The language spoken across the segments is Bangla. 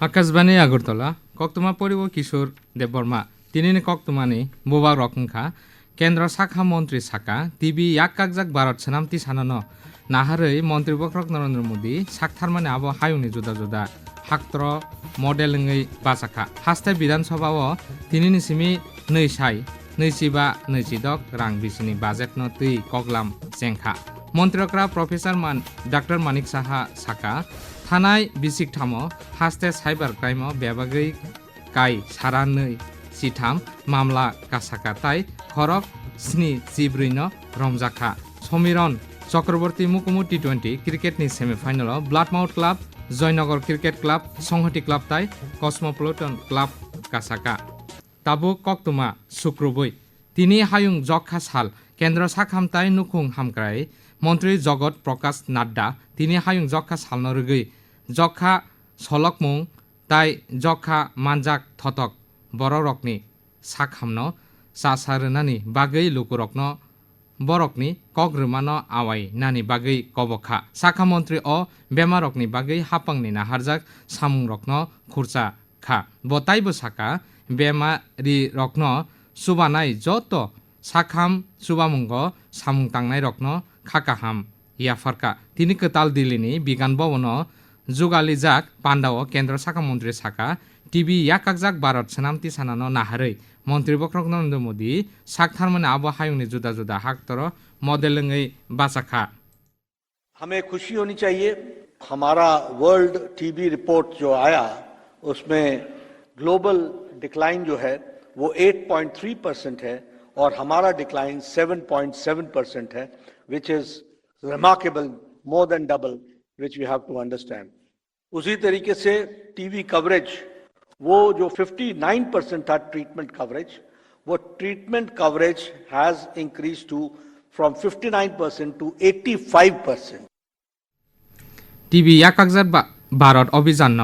আকাশবাণী আগরতলা, কক্তমা পরিব কিশোর দেববর্মা তিনি কক্তমানী বোবা রকংখা কেন্দ্র শাখা মন্ত্রী শাখা, টিভি ইয়াক কাকজাক ভারত সেনামতি সানান নাহারই মন্ত্রী বক্রক নরেন্দ্র মোদী সাকথার মানে আবো হায়ুনি জুদা জুদা হাক্তর মডেল বাসাখা হাস্তে বিধানসভাও তিনি নিসিমি নৈ সাই नैजिबा नैजिद' रां बिसिनि বাজেট दै কগলাম जेंखा मन्त्रिकरा प्रफेसर मान डाक्टर मानिक साहा साका थानाय बिसिक थामो हास्ते साइबार क्राइमो बेबागै काई सारा नै सिथाम मामला कासाका ताई खरक स्नि जिब्रैनो रमजाखा समिरन चक्रवर्ती मुकुमु T twenty क्रिकेटनि सेमिफाइनालाव ब्लाडमाउथ club Jaynagar cricket club Sanhati club ताई कस्मोपलिटन क्लाब कासाका তাবো কক্তমা শুক্রবৈ তিনি হায়ুং জখা সাল কেন্দ্র সাখামতাই নুকুং হামক্রাই মন্ত্রী জগৎ প্রকাশ নাড্ডা, তিনি হায়ুং জখা সালন রগৈ জখা সলকমুং তাই জখা মানজাক থতক, বড় রকনি, সাখামন, সাসারনানি বাগৈ লুকুরকন বরকনি কগ্রমানো আওয়াই, নানি বাগৈ কবখা, শাখা মন্ত্রী অ বেমারকনি বাগৈ হাপাংনি নাহারজাক, সামুং রকন, খুরচা খা, বতাইবো সাকা বেমারি রত্ন সুবানাই যত, সাখাম, সুবামুঙ্গ, সামুং তাংনাই রত্ন খাকাহাম ইয়াফারকা তিনি কেতাল দিল্লিনি বিজ্ঞান ভবন जुगालिजाक पान्डाव केन्द्र शाखा मन्त्री शाखा टिभि याकाकजाक भारत सेनामति सानानो नाहारै मन्त्री बक्रक नरेन्द्र मोदी साकथारमाने आबो हायुंनि जुदा जुदा हाक्तर मडेलङै बासाखा हमें खुशी होनी चाहिए हमारा वर्ल्ड टीबी रिपोर्ट जो आया उसमें ग्लोबल डिक्लाइन जो है वो 8.3 परसेंट है और हमारा डिक्लाइन 7.7 परसेंट है which is remarkable more than double which we have to understand उसी तरीके से टीवी कवरेज वो जो 59 परसेंट था ट्रीटमेंट कवरेज वो treatment coverage has increase to from 59 percent to 85 percent TB याकाकजाक बा- भारत अभियान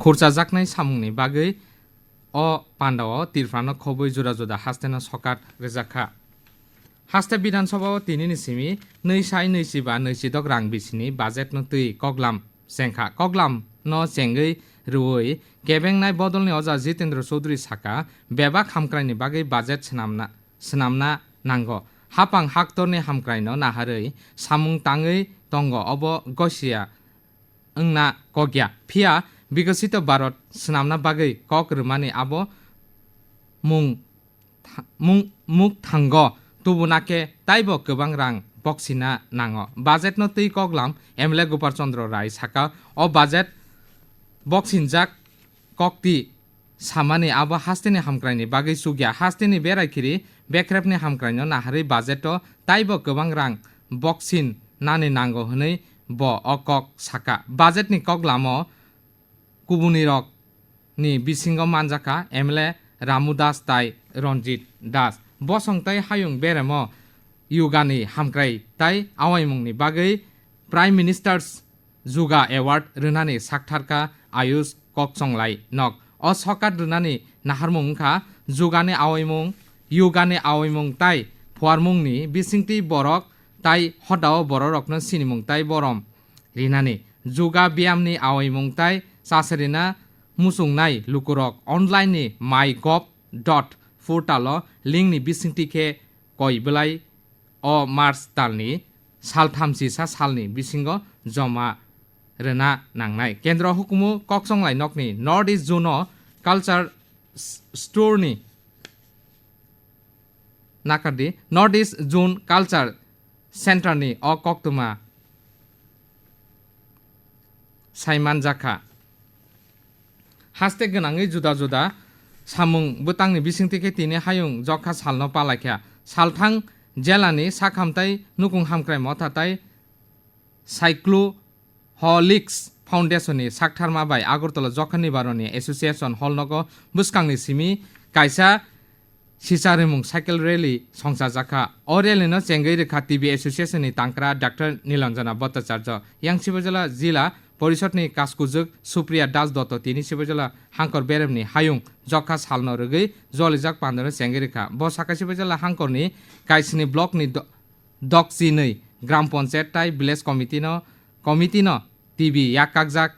खुर्चा जाकनाय सामुंनि बागै अ पान्डाव तिरफ्रानो खबै जुदा जुदा हास्तेना सकात रेजाखा हास्ते बिधानसभाव तिनि निसिमी नै साइ नैजिबा नैजिदक रां बिसिनि बाजेट न तै कगलाम सेंखा कगलाम न सेंगै रुवै गेबेंनाय बदलनि अजा जितेन्द्र चौधुरी साका बेबा खामक्रायनि बागै बाजेट सोनामना सोनामना नांगौ हापां हाक्टरनि हामक्रायनो नाहारै सामुं ताङै दंग अब गसिया ओंना कगिया फिया विकसित भारत सोनामना बागै कक रुमानि आबो मुं था- मुं मुख थांग तुबुनाके ताइबो गोबां रां बक्सिना नाङो बाजेट न तै कगलाम एमएलए गोपाल चन्द्र राय साका अ बाजेट बक्सिनजाक कक्ति सामानि आबो हास्तेनि हामक्रायनि बागै सुगिया हास्तेनि बेरायखिरि बेख्रेबनि हामक्रायनो नाहारै बाजेट ताइबो गोबां रां बक्सिन नानि नांगौ हनै ब अकक साका बाजेटनि कगलामो कुबुनि रक नि बिसिंग मानजाका एमएलए रामु दास ताइ रन्जित दास বসংতাই হায়ং বেরাম ইউগানী হামক্রাই তাই আওয়াইমুংনি বাগৈ প্রাইম মিনিস্টার্স যুগা এওয়ার্ড রুনানি সাকথারকা আয়ুষ ককচংলাই নক অসকাত সকাত রুনানি যুগানে যুগানি ইউগানে ইউগানি আওয়াইমুং তাই ফুয়ারমুংনি বিসিংটি বরক তাই হদাও বড় রকন সিনিমুং তাই বরম রিনানি যুগা ব্যায়ামনি আওয়াইমুং তাই সাসরিনা মুসুংনাই লুকুরক অনলাইননি মাই গভ ডট डट पोर्टाल लिंकनि बिसिंटिखे कयबोलाय अ मार्च दाननि सालथामसि सा सालनि बिसिंग जमा रोना नांनाय केन्द्र हुकुमु कक्संलाइ नकनि नर्थ इस्ट जन culture स्टोरनि नाकादि north east zone culture सेन्टारनि अ कक्तुमा साइमान जाखा हास्ते गोनाङै जुदा जुदा सामुं बोतांनि बिसिंथिखे तिनि हायुं जखा सालनो पालाख्या सालथां जेलानि साखामताइ नुकुं हामक्राय मथाताइ साइक्लु हलिक्स फाउन्डेसननि साकथारमा बाय आगरतला जखा निबारनि एसोसिएसन हलनग बुस्कांनि सिमी कायसा सिसारिमुं साइकेल रेली संसार जाखा अ रेलिनो चेंगै रेखा टिभि एसोसिएसननि तांक्रा डाक्टर नीलञ्जना भट्टाचार्य यां পরিষদনি কাসকুজুক সুপ্রিয়া দাস দত্ত। তিনি সিপাইজলা হাঙ্কর বেরেমনি হায়ুং জখা সালন রগৈ জলিজাক পান্দন চেঙ্গেরেখা ব সাকা সিপাইজলা হাঙ্করনি কাইসনি ব্লকনি দকচিनै গ্রাম পঞ্চায়েত তাই ভিলেজ কমিটিন কমিটিন টিবি ইয়াক কাকজাক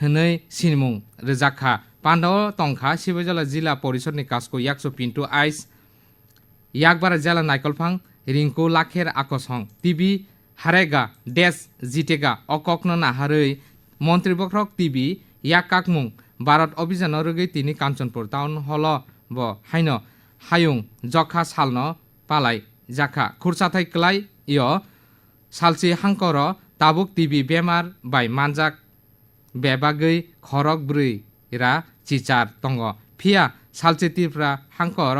হनै সিনমুং রেজাখা পান্ডাও টংখা সিপাইজলা জিলা পরিষদনি কাসকু ইয়াকসু পিন্টু আইস। ইয়াকবারা জেলা নাইকলফাং রিঙ্কু লাখের আকসং টিবি হারেগা ডেস জিটেগা অককন নাহারৈ মন্ত্রীবক্রক তিবি ইয়াকাকমুং বারত অভিযানরগে তিনি কাঞ্চনপুর টাউন হল ব, হাইন হায়ুং, জখা সালন পালাই, জাখা খুরসাথাই ক্লাই ইয় সালসি হাংকর তাবুক টিবি বেমার বাই মানজাক বেবাগৈ খরক ব্রুই রা চিচার তঙ্গ ফিয়া সালসি টিপরা হাংকর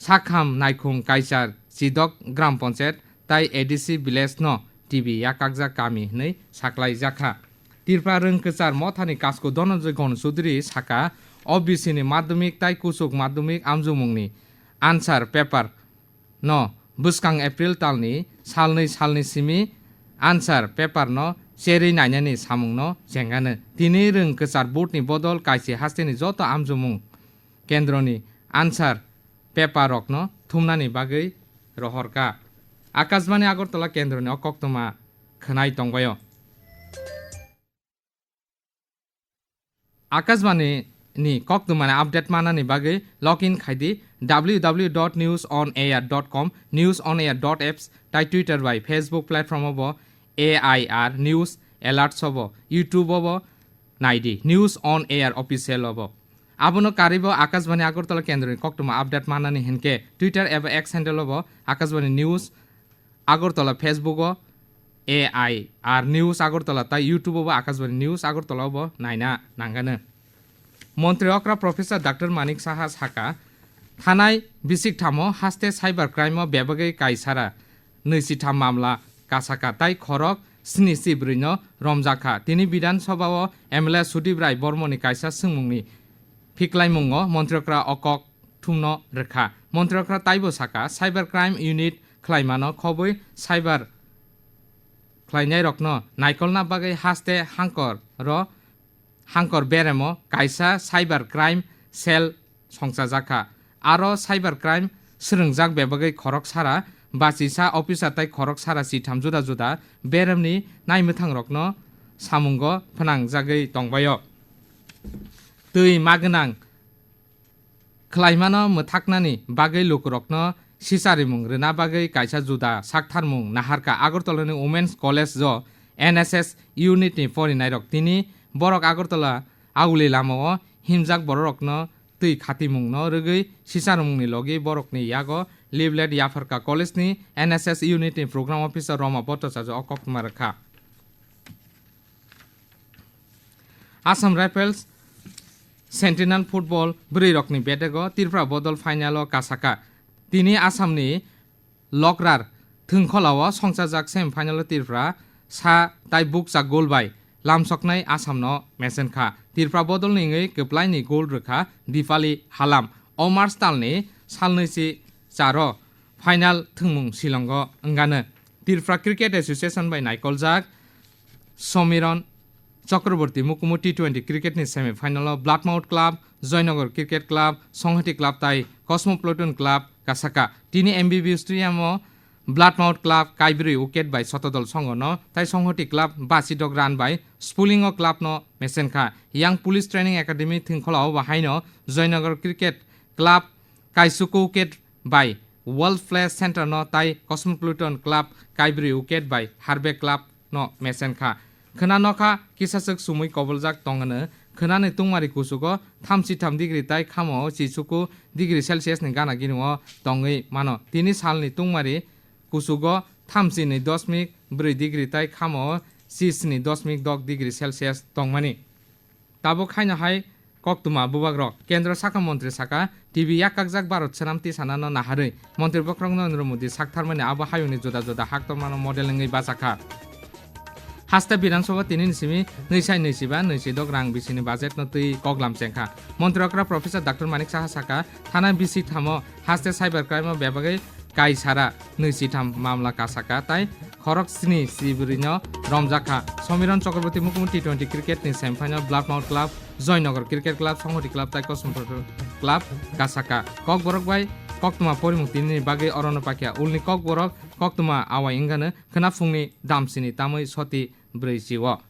সাখাম নাইখুং কাইচার চিদক গ্রাম পঞ্চায়েত, তাই এডিসি ভিলেজ ন টিবি ইয়াকাকজা কামি হই সাকলাই জাখা। तिर्पा रङको चार मथाने कासको धनञ्जय गण चौधरी शाखा अबिसिने माध्यमिक ताइकुचोक माध्यमिक आमजुमुङनि आन्सार पेपार न बुस्कां एप्रिल तालनि सालनै सालनि सिमि आन्सार पेपार न सेरै नायनानै सामुं न जेंगानो दिनै रों गोसार बोर्डनि बदल कायसे हास्टेनि जत आमजुमुं केन्द्रनि आन्सार पेपार रक न थुमनानै बागै रहरका आकाशवाणी আগরতলা কেন্দ্রনি অকক্তমা খনাই তংবায় આકાશવાણીની કોક તુમાને અપડેટ માનાની બાગે log in ખાઈદી W W dot news on air dot com news on air dot apps তাই টুইটাৰ বাই ফেচবুক প্লেটফৰ্ম হ'ব A I R news alerts হ'ব ইউটিউব হ'ব, নাইডি নিউজ অন এয়াৰ অফিচিয়েল হ'ব। আপনার কারিব আকাশবাণী আগরতলা কেন্দ্র কক্টমা আপডেট মানানি হেনকে টুইটার এবার এক্স হ্যান্ডেল হব, Akashvani news Agartala Facebook A I R news Agartala, তাই ইউটিউব বা আকাশবাণী নিউজ আগরতলাও ব নাইনা নাंगानो মন্ত্রী অক্রা প্রফেসর ডাক্তার মানিক সাহা সাকা থানায় বিসিক থামো হাস্তে সাইবার ক্রাইম ব্যাপকে কাইসারা। নৈসি থাম মামলা কাসাকা তাই খরক স্নি সিব্রিন রমজাখা। তিনি বিধানসভাও এমএলএ সুদীপ রায় বর্মনি কাইসা সুমুংনি। ফিকলাই মুঙ্গ মন্ত্রকরা অকক থুমন রেখা। মন্ত্রকরা তাইব সাকা, সাইবার ক্রাইম ইউনিট খ্লাইমানো খবই cyber ख्लाइनाय रक्न नाइकलना बागै हास्ते हांकर र हांकर बेरेम काइसा साइबार क्राइम सेल संसा जाखा आरो साइबार क्राइम सोलोंजाक बेबागै खरक सारा बासिसा अफिसार ताइ खरक सारा सिथाम जुदा जुदा बेरेमनि नायमोथां रक्न सामुंग फोनांजागै दंबाय दै मागोनां ख्लाइमानो मोथाकनानि बागै सिसारी मुंग रेना बागै कायसा जुदा साक्थार मुं नाहारका आगरतलानि वमेन्स कलेज ज एनएसएस इउनिटनि फरिनाय रक तिनि बरक आगरतला आउलि लामाव हिमजाक बररकन दै खाति मुंन रोगै सिसार मुंनि लगि बरकनि याग लिभलेट याफारका कलेजनि एनएसएस इउनिटनि प्रग्राम अफिसार रमा भट्टाचार्य अकक कुमार खा आसाम राइफल्स सेन्टिनेल फुटबल ब्रै रकनि बेटेग तिरफ्रा बदल फाइनाल कासाका तिनि आसामनि लकरार थोंखलाव संसारजाक सेमि फाइनाल तिरफ्रा सा ताइ बुकजाक गल बाय लामसकनाय आसामनो मेसेनखा तिरफ्रा बदल निङै गोप्लायनि गल रोखा दिपाली हालाम अमार्स तालनि सालनैसि चार फाइनाल थोंमुं शिलंग ओंगानो Tripura cricket association bye नाइकलजाक Samiran Chakraborty মুকুমু T twenty ক্রিকেটনি semifinal Black Mouth club Joynagar cricket club Sanghati club তাই কসমোপ্লটন ক্লাব কাসাকা তিনি MBB stadium Blood Mouth club কাইব্রি wicket বাই শতদল সংগন তাই সংহতি ক্লাব বাসিডক রান বাই স্পুলিং ক্লাব ন মেসেনখা ইয়াং পুলিশ ট্রেনিং একাডেমি থিংখলাও বাহাইন জয়নগর ক্রিকেট ক্লাব কাইসুকু উইকেট বাই ওয়ার্ল্ড ফ্লেস সেন্টার ন তাই কসমোপ্লটন ক্লাব কাইব্রি উইকেট বাই হারবে ক্লাব ন মেসেনখা khana nokha kisasuk sumui koboljak tongana khana ne tungmari kusuko thamsi tham degree tai khamo chisuku degree celsius ni gana ginwo tongai mano tini sal ni tungmari kusugo thamsi ni 10.2 degree tai khamo sis ni 10.2 degree celsius tongmani tabo khaina hai কক্তুমা বুবাগ্র কেন্দ্র শাখা মন্ত্রী শাখা টিভি একাকজাক ভারত সেনামতি সানানো নাহারই মন্ত্রী বক্রং নরেন্দ্র মোদী সাকথারমানি আবহাওয়নি জোদা জোদা হাক্তমানো মডেলিংই বাসাখা হাস্তা বিধানসভা তিনি নিসিমি নৈসাই নৈসিবা নৈসিদক রাং বিসিনি বাজেট নতুই কগলাম চেংখা মন্ত্রকরা প্রফেসর ডাক্তার মানিক সাহা সাকা থানা বিশি থাম হাস্তে সাইবার ক্রাইম বেবাগে কাই সারা নৈসি থাম মামলা কাসাকা তাই খরক সিনি সিবরিন রমজাখা সমীরণ চক্রবর্তী মুখ্যমন্ত্রী টি টোয়েন্টি ক্রিকেট নি semifinal black mount club Jaynagar cricket club Sanhati club তাই কসম ক্লাব কাসাকা কক বরক বাই কক্তমা পরিমুক্তি বাকে অরণ্য পাখিয়া উলনি কক বরক কক্তমা আওয়াই ইংগানে খনাফুংনি দামসিনি তামই সতী ブレイシーは